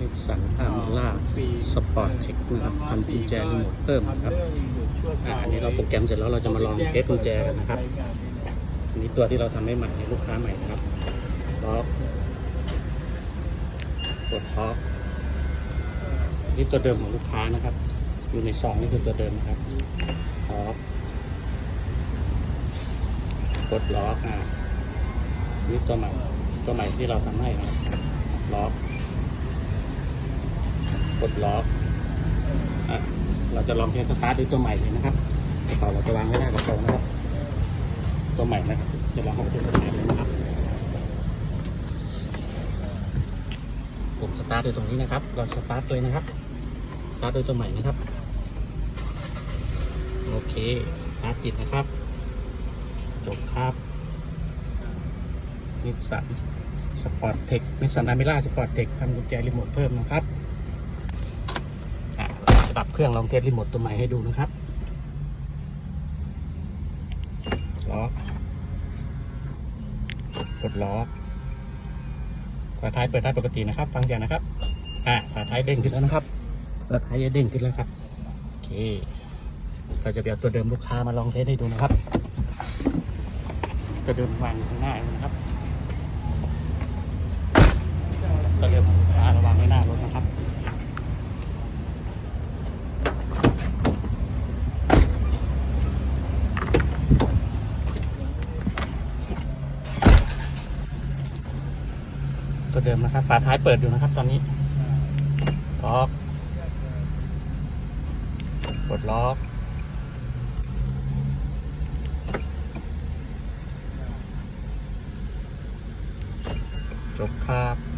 นิสสันอาร์ล่าสปอร์ตเทคนะครับทำกุญแจรีโมทเพิ่มครับอันนี้เราโปรแกรมเสร็จแล้วเราจะมาลองเทสกุญแจกันนะครับอันนี้ตัวที่เราทำให้ใหม่ให้ลูกค้าใหม่นะครับล็อกกดล็อกนี่ตัวเดิมของลูกค้านะครับ อยู่ในซองนี่คือตัวเดิมนะครับล็อกกดล็อกอ่านี่ตัวใหม่ตัวใหม่ที่เราทำให้นะครับล็อก กดล็อกอะเราจะลองเทสสตาร์ทด้วยตัวใหม่เลยนะครับกระเป๋าเราจะวางไว้หน้ากระโปรงนะครับ ตัวใหม่นะครับ จะลองเข้าไปสตาร์ทเลยนะครับผมสตาร์ทโดยตรงนี้นะครับ เราสตาร์ทเลยนะครับ สตาร์ทโดยตัวใหม่นะครับ โอเค สตาร์ทติดนะครับ จบครับนิสสันสปอร์ตเทคนิสสันอามิล่าสปอร์ตเทคทำกุญแจรีโมทเพิ่มนะครับ เครื่องลองเทสรีโมทตัวใหม่ให้ดูนะครับล็อกกดล็อกฝาท้ายเปิดได้ปกตินะครับ ฟังเสียงนะครับ อ่าฝาท้ายเด้งขึ้นแล้วนะครับฝาท้ายจะเด้งขึ้นแล้วครับโอเคเราจะไปเอาตัวเดิมลูกค้ามาลองเทสให้ดูนะครับ ตัวเดิมวางข้างหน้าเองนะครับตัวเดิมของลูกค้าเราวางไว้หน้ารถนะครับ ตัวเดิมนะครับ ฝาท้ายเปิดอยู่นะครับ ตอนนี้ล็อกกดล็อกจบครับ